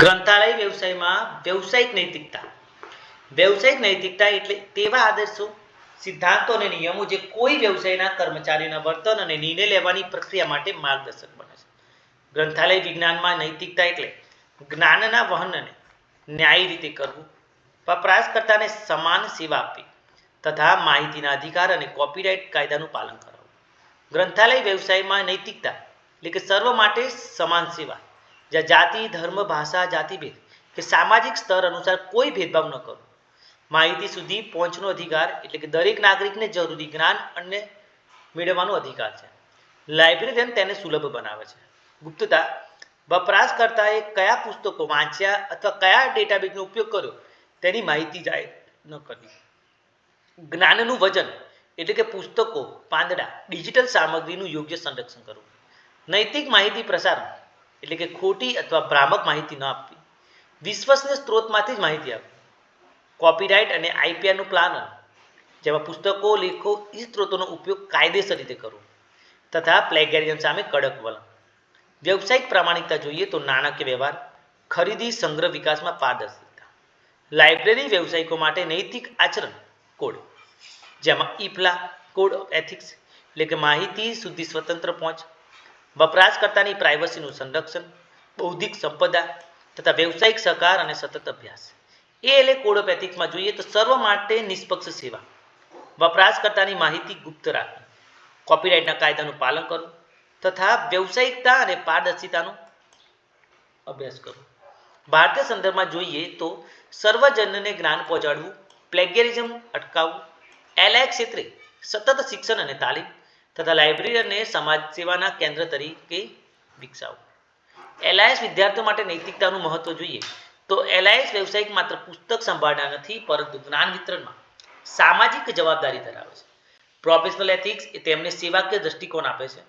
ગ્રંથાલય વ્યવસાયમાં વ્યવસાયિક નૈતિકતા. વ્યવસાયિક નૈતિકતા એટલે તેવા આદર્શો, સિદ્ધાંતો અને નિયમો જે કોઈ વ્યવસાયના કર્મચારીના વર્તન અને નિર્ણય લેવાની પ્રક્રિયા માટે માર્ગદર્શક બને છે. ગ્રંથાલય વિજ્ઞાનમાં નૈતિકતા એટલે જ્ઞાનના વહનને ન્યાયી રીતે કરવું, વપરાશકર્તાને સમાન સેવા આપવી તથા માહિતીના અધિકાર અને કોપીરાઇટ કાયદાનું પાલન કરવું. ગ્રંથાલય વ્યવસાયમાં નૈતિકતા એટલે કે સર્વ માટે સમાન સેવા જ્યાં જાતિ ધર્મ ભાષા જાતિભેદ કે સામાજિક સ્તર અનુસાર કોઈ ભેદભાવ ન કરવો માહિતી સુધી પહોંચનો અધિકાર એટલે કે દરેક નાગરિકને જરૂરી જ્ઞાન અને મેળવવાનો અધિકાર છે. લાઇબ્રેરિયન તેને સુલભ બનાવે છે. ગુપ્તતા, વપરાશકર્તાએ કયા પુસ્તકો વાંચ્યા અથવા કયા ડેટાબેઝનો ઉપયોગ કર્યો, તેની માહિતી જાહેર ન કરવી. જ્ઞાનનું વજન એટલે કે પુસ્તકો, પાંદડા, ડિજિટલ સામગ્રીનું યોગ્ય સંરક્ષણ કરવું. નૈતિક માહિતી પ્રસારણ એટલે કે ખોટી અથવા ભ્રામક માહિતી ન આપવી. વિશ્વસનીય સ્ત્રોતમાંથી જ માહિતી આપવી. કોપીરાઇટ અને આઈપીઆરનું પ્લાનર જેમાં પુસ્તકો, લેખો એ સ્ત્રોતોનો ઉપયોગ કાયદેસર રીતે કરવો તથા પ્લેગેરિઝમ સામે કડક વલણ. વ્યવસાયિક પ્રામાણિકતા જોઈએ તો નાણાકીય વ્યવહાર, ખરીદી, સંગ્રહ વિકાસમાં પારદર્શિતા લાઇબ્રેરી વ્યવસાયિકો માટે નૈતિક આચરણ કોડ જેમાં ઇફલા કોડ ઓફ એથિક્સ એટલે કે માહિતી સુધી સ્વતંત્ર પહોંચ વપરાશકર્તાની પ્રાઇવસીનું સંરક્ષણ, બૌદ્ધિક સંપદા તથા વ્યવસાયિક સહકાર અને સતત અભ્યાસ. એ એટલે કોડોપેથિક્સમાં જોઈએ તો સર્વ માટે નિષ્પક્ષ સેવા. વપરાશકર્તાની માહિતી ગુપ્ત રાખવી. કોપીરાઇટના કાયદાનું પાલન કરવું તથા વ્યવસાયિકતા અને પારદર્શિતાનો અભ્યાસ કરવો. ભારતીય સંદર્ભમાં જોઈએ તો સર્વજનને જ્ઞાન પહોંચાડવું પ્લેગેરિઝમ અટકાવવું એલાયક ક્ષેત્રે સતત શિક્ષણ અને તાલીમ તથા લાઇબ્રેરી અને સમાજ સેવાના કેન્દ્ર તરીકે વિકસાવવું એલઆઈએસ વિદ્યાર્થીઓ માટે નૈતિકતાનું મહત્વ જોઈએ તો એલઆઈએસ વ્યવસાયિક માત્ર પુસ્તક સંભાળના નથી, પરંતુ જ્ઞાન વિતરણમાં સામાજિક જવાબદારી ધરાવે છે. પ્રોફેશનલ એથિક્સ એ તેમને સેવાકીય દ્રષ્ટિકોણ આપે છે.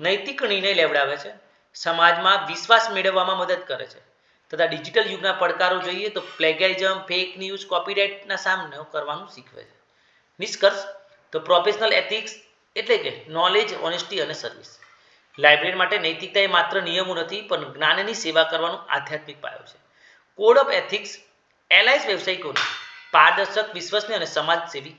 નૈતિક નિર્ણય લેવડાવે છે. સમાજમાં વિશ્વાસ મેળવવામાં મદદ કરે છે. તથા ડિજિટલ યુગના પડકારો જોઈએ તો પ્લેગેરિઝમ ફેક ન્યૂઝ કોપીરાઇટના સામનો કરવાનું શીખવે છે. નિષ્કર્ષ, તો પ્રોફેશનલ એથિક્સ એટલે કે નોલેજ ઓનેસ્ટી અને સર્વિસ લાઇબ્રેરી માટે નૈતિકતા એ માત્ર નિયમો નથી, પણ જ્ઞાનની સેવા કરવાનો આધ્યાત્મિક પાયો છે. કોડ ઓફ એથિક્સ એલાયન્સ વ્યવસાયિકોને, પારદર્શક, વિશ્વસનીય અને સમાજસેવી